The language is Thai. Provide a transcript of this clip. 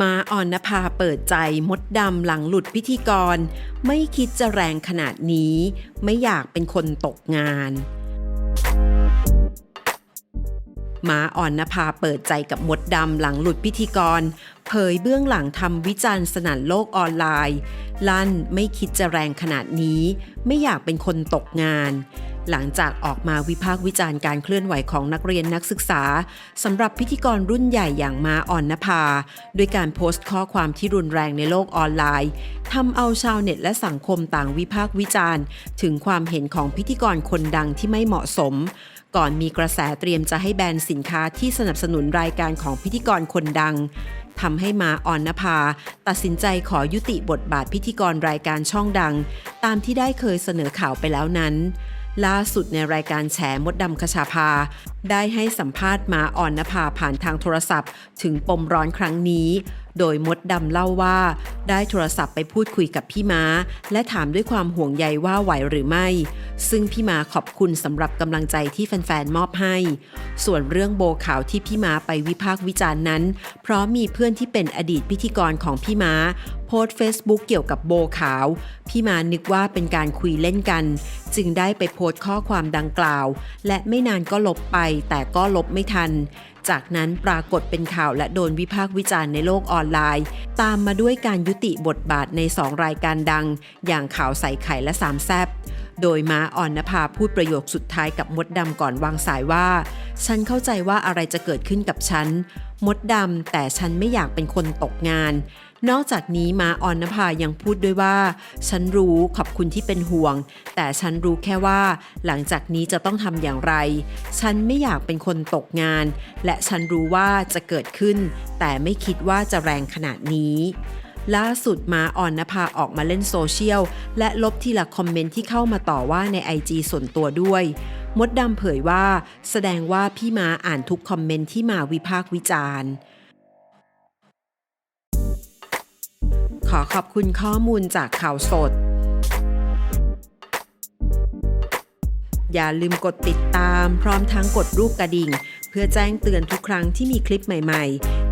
มาอ่อนนภาเปิดใจมดดำหลังหลุดพิธีกร ไม่คิดจะแรงขนาดนี้ ไม่อยากเป็นคนตกงานมาอ่อนนภาเปิดใจกับมดดำหลังหลุดพิธีกร เผยเบื้องหลังทำวิจารณ์สนั่นโลกออนไลน์ ลั่นไม่คิดจะแรงขนาดนี้ ไม่อยากเป็นคนตกงานหลังจากออกมาวิพากษ์วิจารณ์การเคลื่อนไหวของนักเรียนนักศึกษาสำหรับพิธีกรรุ่นใหญ่อย่างมาอ่อนนภาด้วยการโพสต์ข้อความที่รุนแรงในโลกออนไลน์ทำเอาชาวเน็ตและสังคมต่างวิพากษ์วิจารณ์ ถึงความเห็นของพิธีกรคนดังที่ไม่เหมาะสม ก่อนมีกระแสเตรียมจะให้แบนสินค้าที่สนับสนุนรายการของพิธีกรคนดังทำให้มาอ่อนนภา ตัดสินใจขอยุติบทบาทพิธีกรรายการช่องดัง ตามที่ได้เคยเสนอข่าวไปแล้วนั้น ล่าสุดในรายการแฉมดดำคชาภา ได้ให้สัมภาษณ์มาอ่อนนภาผ่านทางโทรศัพท์ ถึงปมร้อนครั้งนี้ โดยมดดำเล่าว่า ได้โทรศัพท์ไปพูดคุยกับพี่ม้า และถามด้วยความห่วงใยว่าไหวหรือไม่ ซึ่งพี่มาขอบคุณสำหรับกำลังใจที่แฟนๆ มอบให้ ส่วนเรื่องโบข่าวที่พี่มาไปวิพากษ์วิจารณ์นั้น เพราะมีเพื่อนที่เป็นอดีตพิธีกรของพี่มาโพสเฟซบุ๊กเกี่ยวกับโบขาว พี่มานึกว่าเป็นการคุยเล่นกัน จึงได้ไปโพสต์ข้อความดังกล่าว และไม่นานก็ลบไป แต่ก็ลบไม่ทัน จากนั้นปรากฏเป็นข่าวและโดนวิพากษ์วิจารณ์ในโลกออนไลน์ ตามมาด้วยการยุติบทบาทใน 2 รายการดัง อย่างข่าวใส่ไข่และสามแซบ โดยม้าอ่อนนภาพูดประโยคสุดท้ายกับมดดำก่อนวางสายว่า ฉันเข้าใจว่าอะไรจะเกิดขึ้นกับฉัน มดดำแต่ฉันไม่อยากเป็นคนตกงาน นอกจากนี้มาอ่อนนภายังพูดด้วยว่า ฉันรู้ขอบคุณที่เป็นห่วง แต่ฉันรู้แค่ว่า หลังจากนี้จะต้องทำอย่างไร ฉันไม่อยากเป็นคนตกงาน และฉันรู้ว่าจะเกิดขึ้น แต่ไม่คิดว่าจะแรงขนาดนี้ ล่าสุดมาอ่อนนภาออกมาเล่นโซเชียล และลบทีละคอมเมนต์ที่เข้ามาต่อว่าใน IG ส่วนตัวด้วย มดดำเผยว่า แสดงว่าพี่มาอ่านทุกคอมเมนต์ที่มาวิพากษ์วิจารณ์ขอขอบคุณข้อมูลจากข่าวสด อย่าลืมกดติดตามพร้อมทั้งกดรูปกระดิ่ง เพื่อแจ้งเตือนทุกครั้งที่มีคลิปใหม่ ๆ